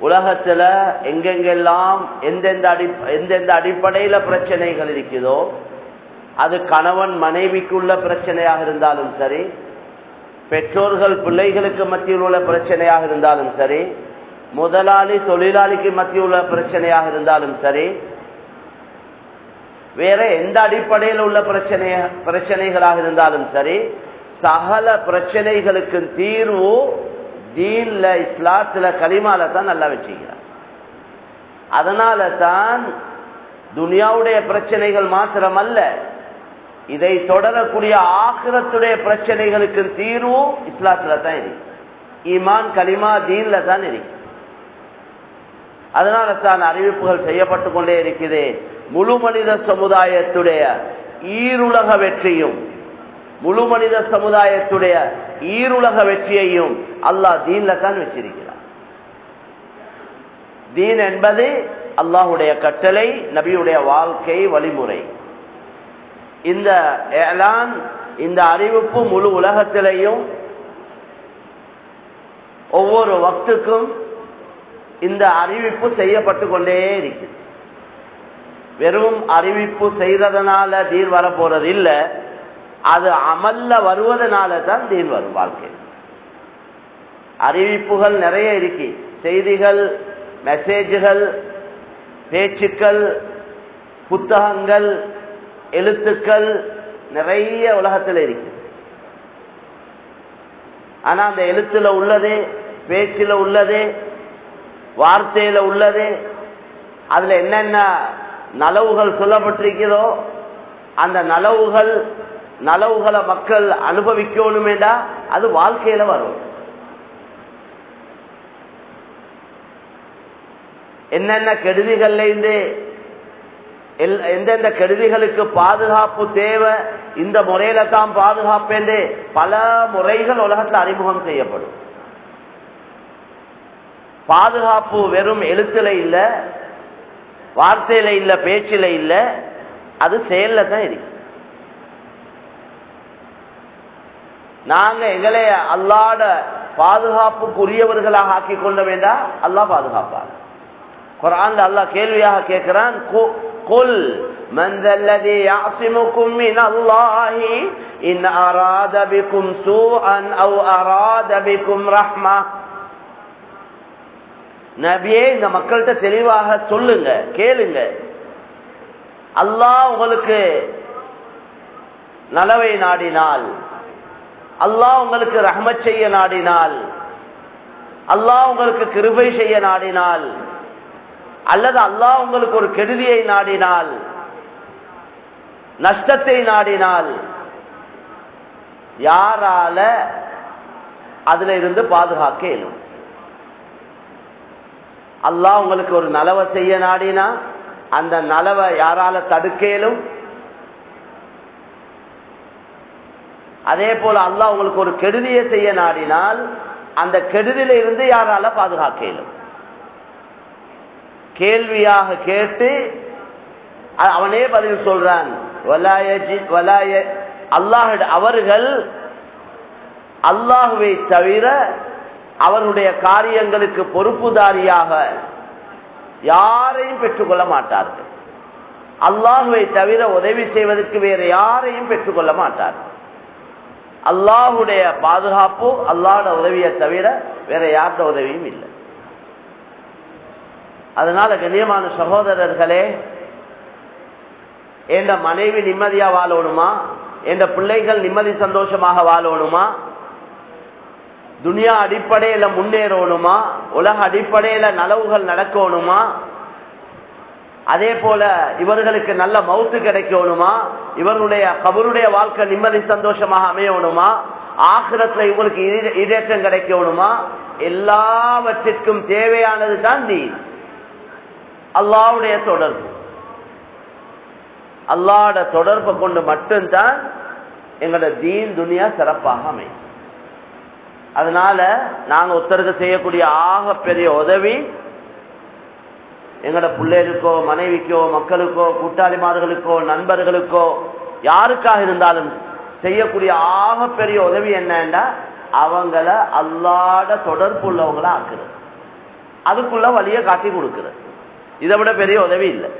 உலகத்துல எங்கெங்கெல்லாம் எந்தெந்த அடி எந்தெந்த அடிப்படையில பிரச்சனைகள் இருக்குதோ அது கணவன் மனைவிக்குள்ள பிரச்சனையாக இருந்தாலும் சரி பெற்றோர்கள் பிள்ளைகளுக்கு மத்தியில் உள்ள பிரச்சனையாக இருந்தாலும் சரி முதலாளி தொழிலாளிக்கு மத்தியில் உள்ள பிரச்சனையாக இருந்தாலும் சரி வேற எந்த அடிப்படையில் உள்ள பிரச்சனை பிரச்சனைகளாக இருந்தாலும் சரி சகல பிரச்சனைகளுக்கு தீர்வு தீன்ல இஸ்லாத்துல கலிமால தான் நல்லா வச்சுக்கிறார். அதனால தான் துனியாவுடைய பிரச்சனைகள் மாத்திரம் அல்ல இதை தொடரக்கூடிய ஆக்கிரத்துடைய பிரச்சனைகளுக்கு தீர்வும் இஸ்லாத்துல தான் இருக்கு. ஈமான் கலிமா தீன்ல தான் இருக்கு. அதனால தான் அறிவிப்புகள் செய்யப்பட்டு கொண்டே இருக்குது முழு மனித சமுதாயத்துடைய ஈருலக வெற்றியும் முழு மனித சமுதாயத்துடைய ஈருலக வெற்றியையும் அல்லாஹ் தீன்ல தான் வச்சிருக்கிறார் தீன் என்பது அல்லாஹுடைய கட்டளை நபியுடைய வாழ்க்கை வழிமுறை. இந்த ஏலான் இந்த அறிவிப்பு முழு உலகத்திலையும் ஒவ்வொரு வக்துக்கும் இந்த அறிவிப்பு செய்யப்பட்டு கொண்டே இருக்கு வெறும் அறிவிப்பு செய்ததனால தீர் வரப்போறது இல்ல அது அமல்ல வருவதனால தான் தீர் வரும் வாழ்க்கை. அறிவிப்புகள் நிறைய இருக்கு. செய்திகள் மெசேஜுகள் பேச்சுக்கள் புத்தகங்கள் எழுத்துக்கள் நிறைய உலகத்தில் இருக்கு. ஆனா அந்த எழுத்துல உள்ளது பேச்சில் உள்ளது வார்த்தையில உள்ளது அதுல என்னென்ன நலவுகள் சொல்லப்பட்டிருக்கிறதோ அந்த நலவுகள் நலவுகளை மக்கள் அனுபவிக்கணுமேடா அது வாழ்க்கையில வரும். என்னென்ன கெடுதிகள்ல இருந்து எந்தெந்த கெடுதிகளுக்கு பாதுகாப்பு தேவை இந்த முறையில தான் பாதுகாப்பு பல முறைகள் உலகத்தில் அறிமுகம் செய்யப்படும். பாதுகாப்பு வெறும் எழுத்துல இல்லை வார்த்தையில இல்ல பேச்சில இல்ல அது செயல்ல தான் இருக்கு. நாங்க எங்களை அல்லாட பாதுகாப்புக்குரியவர்களாக ஆக்கி கொள்ள வேண்டாம் அல்லாஹ் பாதுகாப்பார். குரான் அல்லாஹ் கேள்வியாக கேட்கிறான் கொல் நபியே இந்த மக்கள்கிட்ட தெளிவாக சொல்லுங்க கேளுங்க. அல்லாஹ் உங்களுக்கு நலவை நாடினால் அல்லாஹ் உங்களுக்கு ரஹமத் செய்ய நாடினால் அல்லாஹ் உங்களுக்கு கிருபை செய்ய நாடினால் அல்லது அல்லாஹ் உங்களுக்கு ஒரு கெடுதியை நாடினால் நஷ்டத்தை நாடினால் யாரால அதுல இருந்து பாதுகாக்க இயலும்? அல்லாஹ் உங்களுக்கு ஒரு நலவை செய்ய நாடினா அந்த நலவை யாரால தடுக்கலும் அதே போல அல்லாஹ் உங்களுக்கு ஒரு கெடுதியை செய்ய நாடினால் அந்த கெடுதியில இருந்து யாரால பாதுகாக்க இயலும் கேள்வியாக கேட்டு அவனே பதில் சொல்றான். அல்லாஹ் அவர்கள் அல்லாஹுவை தவிர அவருடைய காரியங்களுக்கு பொறுப்புதாரியாக யாரையும் பெற்றுக்கொள்ள மாட்டார்கள். அல்லாஹுவை தவிர உதவி செய்வதற்கு வேற யாரையும் பெற்றுக்கொள்ள மாட்டார்கள். அல்லாஹுடைய பாதுகாப்பு அல்லாஹோட உதவியை தவிர வேற யார்ட உதவியும் இல்லை. அதனால கண்ணியமான சகோதரர்களே எந்த மனைவி நிம்மதியா வாழணுமா? எந்த பிள்ளைகள் நிம்மதி சந்தோஷமாக வாழணுமா? துனியா அடிப்படையில முன்னேறணுமா? உலக அடிப்படையில நலவுகள் நடக்கணுமா? அதே போல இவர்களுக்கு நல்ல மவுத்து கிடைக்கணுமா? இவர்களுடைய கபருடைய வாழ்க்கை நிம்மதி சந்தோஷமாக அமையணுமா? ஆகிரத்துல இவங்களுக்கு இடேற்றம் கிடைக்கணுமா? எல்லாவற்றிற்கும் தேவையானது தான் நீ அல்லாவுடைய தொடர்பு. அல்லாட தொடர்பை கொண்டு மட்டும்தான் எங்களோட தீன் துனியா சிறப்பாக அமையும். அதனால நாங்க ஒருத்தருக்கு செய்யக்கூடிய ஆக பெரிய உதவி எங்களோட பிள்ளைகளுக்கோ மனைவிக்கோ மக்களுக்கோ கூட்டாளிமார்களுக்கோ நண்பர்களுக்கோ யாருக்காக இருந்தாலும் செய்யக்கூடிய ஆக பெரிய உதவி என்னன்னா அவங்கள அல்லாட தொடர்பு உள்ளவங்களா ஆக்குறது. அதுக்குள்ள வழியை காட்டி கொடுக்குறது. இதை விட பெரிய உதவி இல்லை.